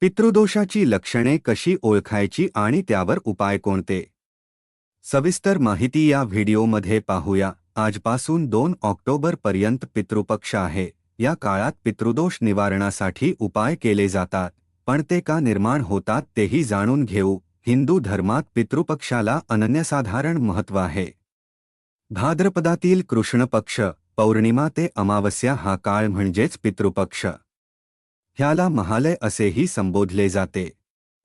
पितृदोषाची लक्षणे कशी ओळखायची आणि त्यावर उपाय कोणते? सविस्तर माहिती या व्हिडिओमध्ये पाहूया. आजपासून दोन ऑक्टोबर पर्यंत पितृपक्ष आहे. या काळात पितृदोष निवारणासाठी उपाय केले जातात. पण ते का निर्माण होतात तेही जाणून घेऊ. हिंदू धर्मात पितृपक्षाला अनन्यसाधारण महत्त्व आहे. भाद्रपदातील कृष्ण पक्ष पौर्णिमा ते अमावस्या हा काळ म्हणजेच पितृपक्ष. ह्याला महालय असेही संबोधले जाते.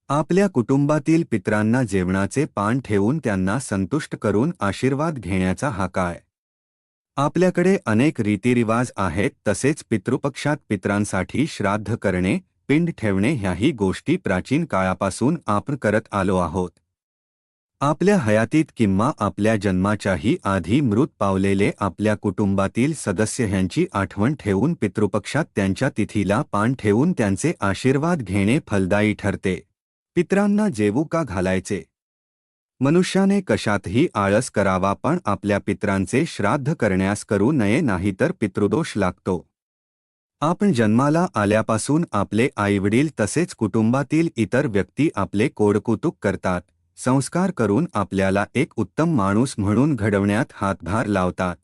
आपल्या कुटुंबातील पित्रांना जेवणाचे पान ठेवून त्यांना संतुष्ट करून आशीर्वाद घेण्याचा हा काय आपल्याकडे अनेक रीतिरिवाज आहेत तसेच पितृपक्षात पित्रांसाठी श्राद्ध करणे पिंड ठेवणे ह्याही गोष्टी प्राचीन काळापासून आपण करत आलो आहोत. आपल्या हयातीत किंवा आपल्या जन्माच्याही आधी मृत पावलेले आपल्या कुटुंबातील सदस्य ह्यांची आठवण ठेवून पितृपक्षात त्यांच्या तिथीला पान ठेवून त्यांचे आशीर्वाद घेणे फलदायी ठरते. पित्रांना जेवू का घालायचे? मनुष्याने कशातही आळस करावा पण आपल्या पित्रांचे श्राद्ध करण्यास करू नये नाहीतर पितृदोष लागतो. आपण जन्माला आल्यापासून आपले आईवडील तसेच कुटुंबातील इतर व्यक्ती आपले कोडकुतुक करतात. संस्कार करून आपल्याला एक उत्तम माणूस म्हणून घडवण्यात हातभार लावतात.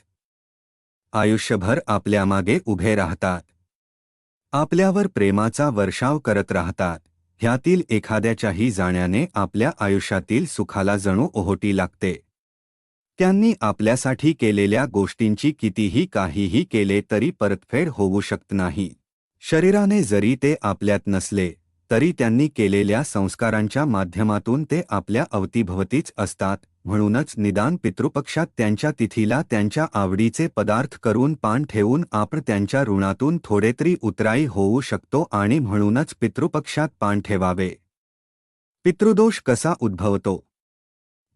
आयुष्यभर आपल्यामागे उभे राहतात. आपल्यावर प्रेमाचा वर्षाव करत राहतात. ह्यातील एखाद्याच्याही जाण्याने आपल्या आयुष्यातील सुखाला जणू ओहोटी लागते. त्यांनी आपल्यासाठी केलेल्या गोष्टींची कितीही काहीही केले तरी परतफेड होऊ शकत नाही. शरीराने जरी ते आपल्यात नसले तरी त्यांनी केलेल्या संस्कारांच्या माध्यमातून ते आपल्या अवतीभवतीच असतात म्हणूनच निदान पितृपक्षात त्यांच्या तिथीला त्यांच्या आवडीचे पदार्थ करून पान ठेवून आपण त्यांच्या ऋणातून थोडे तरी उतराई होऊ शकतो आणि म्हणूनच पितृपक्षात पान ठेवावे. पितृदोष कसा उद्भवतो?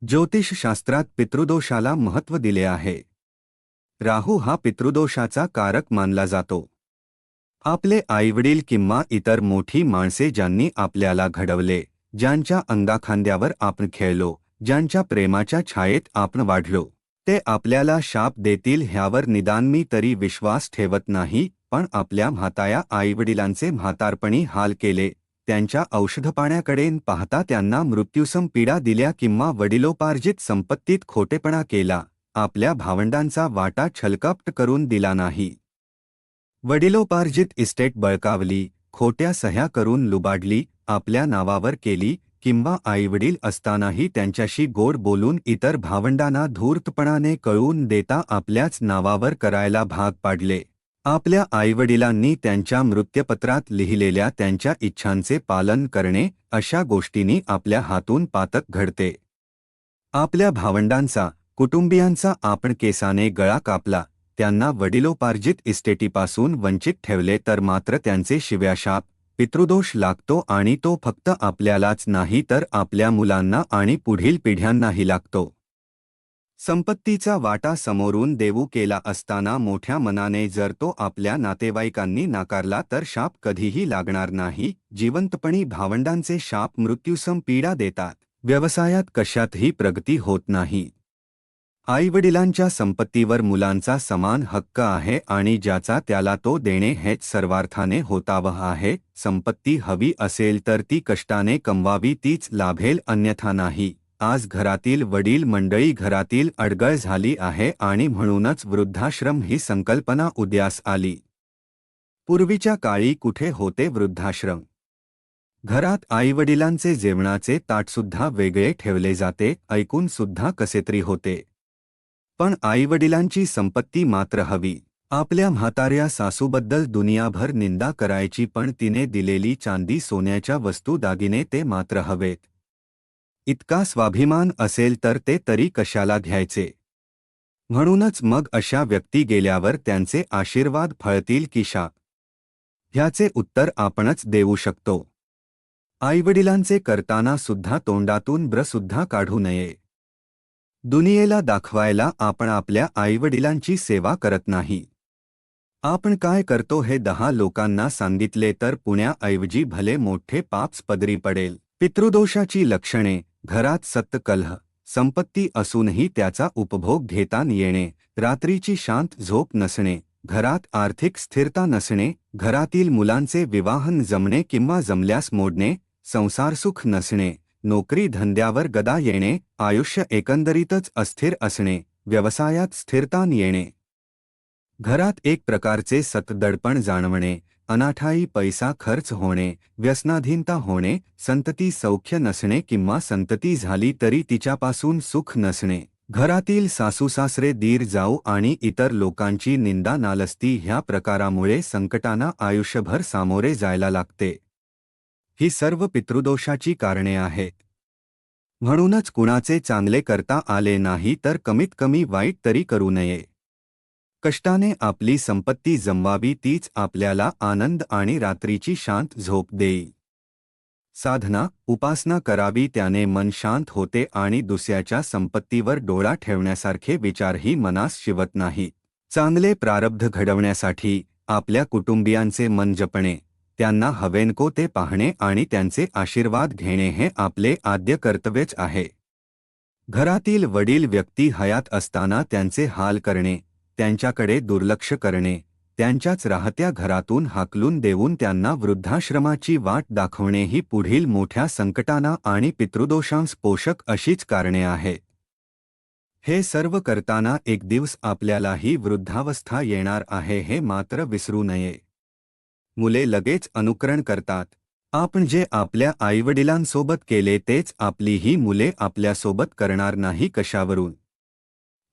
ज्योतिषशास्त्रात पितृदोषाला महत्त्व दिले आहे. राहू हा पितृदोषाचा कारक मानला जातो. आपले आईवडील किंवा इतर मोठी माणसे ज्यांनी आपल्याला घडवले ज्यांच्या अंगाखांद्यावर आपण खेळलो ज्यांच्या प्रेमाच्या छायेत आपण वाढलो ते आपल्याला शाप देतील ह्यावर निदान मी तरी विश्वास ठेवत नाही पण आपल्या म्हाताया आईवडिलांचे म्हातारपणी हाल केले त्यांच्या औषधपाण्याकडे पाहता त्यांना मृत्यूसम पीडा दिल्या किंवा वडिलोपार्जित संपत्तीत खोटेपणा केला आपल्या भावंडांचा वाटा छलकपट करून दिला नाही. वडिलोपार्जित इस्टेट बळकावली खोट्या सह्या करून लुबाडली आपल्या नावावर केली किंवा आईवडील असतानाही त्यांच्याशी गोड बोलून इतर भावंडांना धूर्तपणाने कळवून देता आपल्याच नावावर करायला भाग पाडले. आपल्या आईवडिलांनी त्यांच्या मृत्यपत्रात लिहिलेल्या त्यांच्या इच्छांचे पालन करणे अशा गोष्टींनी आपल्या हातून पातक घडते. आपल्या भावंडांचा कुटुंबियांचा आपण केसाने गळा कापला. त्यांना वडिलोपार्जित इस्टेटीपासून वंचित ठेवले तर मात्र त्यांचे शिव्याशाप पितृदोष लागतो आणि तो फक्त आपल्यालाच नाही तर आपल्या मुलांना आणि पुढील पिढ्यांनाही लागतो. संपत्तीचा वाटा समोरून देऊ केला असताना मोठ्या मनाने जर तो आपल्या नातेवाईकांनी नाकारला तर शाप कधीही लागणार नाही जिवंतपणी भावंडांचे शाप मृत्यूसम पीडा देतात व्यवसायात कशातही प्रगती होत नाही. आईवडिलांच्या संपत्तीवर मुलांचा समान हक्क आहे आणि ज्याचा त्याला तो देणे हेच सर्वार्थाने होतावह आहे. संपत्ती हवी असेल तर ती कष्टाने कमवावी तीच लाभेल अन्यथा नाही. आज घरातील वडील मंडळी घरातील अडगळ झाली आहे आणि म्हणूनच वृद्धाश्रम ही संकल्पना उद्यास आली. पूर्वीच्या काळी कुठे होते वृद्धाश्रम? घरात आईवडिलांचे जेवणाचे ताटसुद्धा वेगळे ठेवले जाते ऐकून सुद्धा कसेतरी होते. पण आईवडिलांची संपत्ती मात्र हवी. आपल्या म्हाताऱ्या सासूबद्दल दुनियाभर निंदा करायची पण तिने दिलेली चांदी सोन्याच्या वस्तू दागिने ते मात्र हवेत. इतका स्वाभिमान असेल तर ते तरी कशाला घ्यायचे? म्हणूनच मग अशा व्यक्ती गेल्यावर त्यांचे आशीर्वाद फळतील की शा? ह्याचे उत्तर आपणच देऊ शकतो. आईवडिलांचे करताना सुद्धा तोंडातून ब्रसुद्धा काढू नये. दुनियेला दाखवायला आपण आपल्या आईवडिलांची सेवा करत नाही. आपण काय करतो हे दहा लोकांना सांगितले तर पुण्याऐवजी भले मोठे पाप्स पदरी पडेल. पितृदोषाची लक्षणे घरात सत्तकलह संपत्ती असूनही त्याचा उपभोग घेता येणे रात्रीची शांत झोप नसणे घरात आर्थिक स्थिरता नसणे घरातील मुलांचे विवाहन जमणे किंवा जमल्यास मोडणे संसारसुख नसणे. नोकरी धंद्यावर गदा येणे आयुष्य एकंदरीतच अस्थिर असणे व्यवसायात स्थिरता येणे. घरात एक प्रकारचे सतदडपण जाणवणे अनाठाई पैसा खर्च होणे व्यसनाधीनता होणे संतती सौख्य नसणे किंवा संतती झाली तरी तिच्यापासून सुख नसणे. घरातील सासूसासरे दीर जाऊ आणि इतर लोकांची निंदा नालस्ती ह्या प्रकारामुळे संकटांना आयुष्यभर सामोरे जायला लागते. ही सर्व पितृदोषाची कारणे आहेत. म्हणूनच कुणाचे चांगले करता आले नाही तर कमीत कमी वाईट तरी करू नये. कष्टाने आपली संपत्ती जमवावी तीच आपल्याला आनंद आणि रात्रीची शांत झोप देई. साधना उपासना करावी त्याने मन शांत होते आणि दुसऱ्याच्या संपत्तीवर डोळा ठेवण्यासारखे विचारही मनास शिवत नाही चांगले प्रारब्ध घडवण्यासाठी आपल्या कुटुंबियांचे मन जपणे त्यांना हवेनको ते पाहणे आणि त्यांचे आशीर्वाद घेणे हे आपले आद्य कर्तव्यच आहे. घरातील वडील व्यक्ती हयात असताना त्यांचे हाल करणे त्यांच्याकडे दुर्लक्ष करणे त्यांच्याच राहत्या घरातून हाकलून देऊन त्यांना वृद्धाश्रमाची वाट दाखवणे ही पुढील मोठ्या संकटांना आणि पितृदोषांस पोषक अशीच कारणे आहेत हे सर्व करताना एक दिवस आपल्यालाही वृद्धावस्था येणार आहे हे मात्र विसरू नये. मुले लगेच अनुकरण करतात. आपण जे आपल्या आईवडिलांसोबत केले तेच आपली ही मुले आपल्यासोबत करणार नाही कशावरून.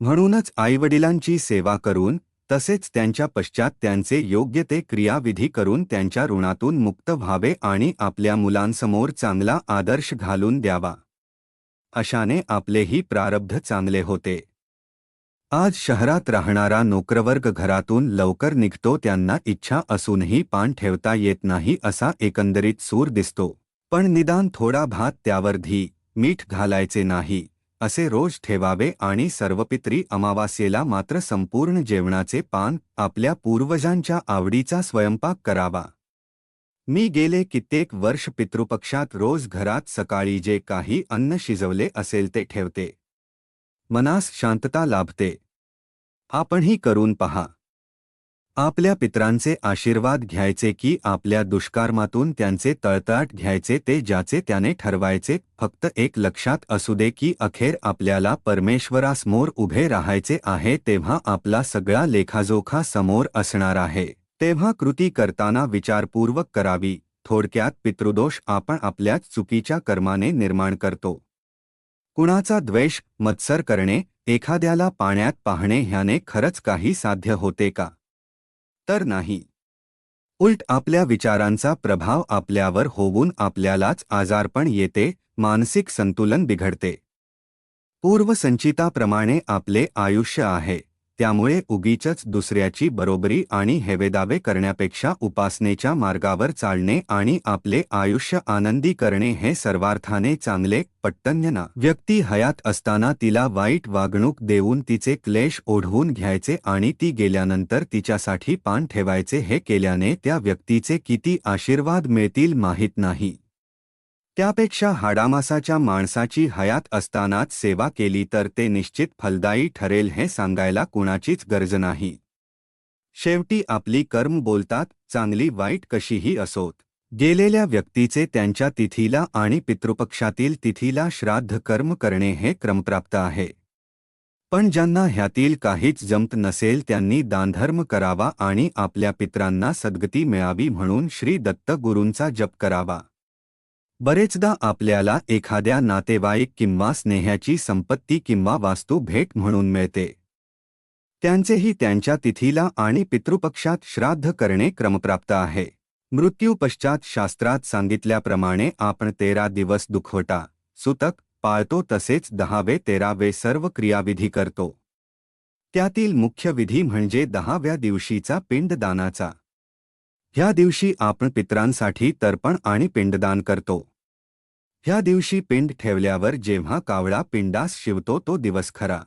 म्हणूनच आईवडिलांची सेवा करून तसेच त्यांच्या पश्चात त्यांचे योग्य ते क्रियाविधी करून त्यांच्या ऋणातून मुक्त व्हावे आणि आपल्या मुलांसमोर चांगला आदर्श घालून द्यावा. अशाने आपलेही प्रारब्ध चांगले होते. आज शहरात राहणारा नोकरवर्ग घरातून लवकर निघतो त्यांना इच्छा असूनही पान ठेवता येत नाही असा एकंदरीत सूर दिसतो. पण निदान थोडा भात त्यावर धी मीठ घालायचे नाही असे रोज ठेवावे आणि सर्वपित्री अमावास्येला मात्र संपूर्ण जेवणाचे पान आपल्या पूर्वजांच्या आवडीचा स्वयंपाक करावा. मी गेले कित्येक वर्ष पितृपक्षात रोज घरात सकाळी जे काही अन्न शिजवले असेल ते ठेवते. मनास शांतता लाभते. आपणही करून पहा. आपल्या पित्रांचे आशीर्वाद घ्यायचे की आपल्या दुष्कर्मातून त्यांचे तळतळाट घ्यायचे ते ज्याचे त्याने ठरवायचे फक्त एक लक्षात असू दे की अखेर आपल्याला परमेश्वरासमोर उभे राहायचे आहे तेव्हा आपला सगळा लेखाजोखा समोर असणार आहे. तेव्हा कृती करताना विचारपूर्वक करावी. थोडक्यात पितृदोष आपण आपल्याच चुकीच्या कर्माने निर्माण करतो. कुणाचा द्वेष मत्सर करणे एखाद्याला पाण्यात पाहणे ह्याने खरंच काही साध्य होते का? तर नाही. उलट आपल्या विचारांचा प्रभाव आपल्यावर होऊन आपल्यालाच आजारपण येते मानसिक संतुलन बिघडते. पूर्वसंचिताप्रमाणे आपले आयुष्य आहे. त्यामुळे उगीचच दुसऱ्याची बरोबरी आणि हेवेदावे करण्यापेक्षा उपासनेच्या मार्गावर चालणे आणि आपले आयुष्य आनंदी करणे हे सर्वार्थाने चांगले पट्टन्यना व्यक्ती हयात असताना तिला वाईट वागणूक देऊन तिचे क्लेश ओढवून घ्यायचे आणि ती गेल्यानंतर तिच्यासाठी पान ठेवायचे हे केल्याने त्या व्यक्तीचे किती आशीर्वाद मिळतील माहीत नाही. त्यापेक्षा हाडामासाच्या माणसाची हयात असतानाच सेवा केली तर ते निश्चित फलदायी ठरेल हे सांगायला कुणाचीच गरज नाही. शेवटी आपली कर्म बोलतात चांगली वाईट कशीही असोत. गेलेल्या व्यक्तीचे त्यांच्या तिथीला आणि पितृपक्षातील तिथीला श्राद्ध कर्म करणे हे क्रमप्राप्त आहे. पण ज्यांना ह्यातील काहीच जमत नसेल त्यांनी दानधर्म करावा आणि आपल्या पित्रांना सद्गती मिळावी म्हणून श्री दत्त गुरूंचा जप करावा. बरेचदा आपल्याला एखाद्या नातेवाईक किंवा स्नेह्याची संपत्ती किंवा वास्तू भेट म्हणून मिळते. त्यांचेही त्यांच्या तिथीला आणि पितृपक्षात श्राद्ध करणे क्रमप्राप्त आहे. मृत्यूपश्चात शास्त्रात सांगितल्याप्रमाणे आपण तेरा दिवस दुखवटा सुतक पाळतो तसेच दहावे तेरावे सर्व क्रियाविधी करतो. त्यातील मुख्य विधी म्हणजे दहाव्या दिवशीचा पिंडदानाचा. ह्या दिवशी आपण पित्रांसाठी तर्पण आणि पिंडदान करतो. ह्या दिवशी पिंड ठेवल्यावर जेव्हा कावळा पिंडास शिवतो तो दिवस खरा.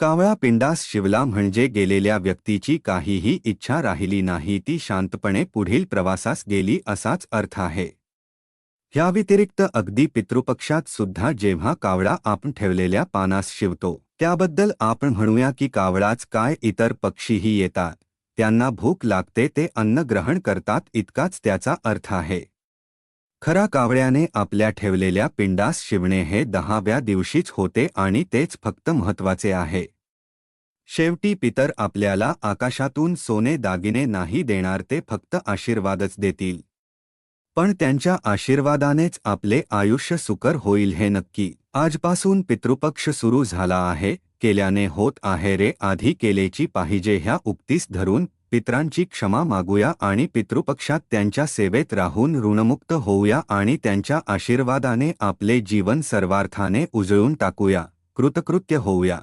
कावळा पिंडास शिवला म्हणजे गेलेल्या व्यक्तीची काहीही इच्छा राहिली नाही ती शांतपणे पुढील प्रवासास गेली असाच अर्थ आहे. ह्या व्यतिरिक्त अगदी पितृपक्षात सुद्धा जेव्हा कावळा आपण ठेवलेल्या पानास शिवतो त्याबद्दल आपण म्हणूया की कावळाच काय इतर पक्षीही येतात त्यांना भूक लागते ते अन्न ग्रहण करतात इतकाच त्याचा अर्थ आहे. खरा कावळ्याने आपल्या ठेवलेल्या पिंडास शिवणे हे दहाव्या दिवशीच होते आणि तेच फक्त महत्त्वाचे आहे. शेवटी पितर आपल्याला आकाशातून सोने दागिने नाही देणार ते फक्त आशीर्वादच देतील. पण त्यांच्या आशीर्वादानेच आपले आयुष्य सुकर होईल हे नक्की. आजपासून पितृपक्ष सुरू झाला आहे केल्याने होत आहे रे आधी केलेची पाहिजे ह्या उक्तीस धरून पित्रांची क्षमा मागूया आणि पितृपक्षात त्यांच्या सेवेत राहून ऋणमुक्त होऊया आणि त्यांच्या आशीर्वादाने आपले जीवन सर्वार्थाने उजळून टाकूया. कृतकृत्य होऊया.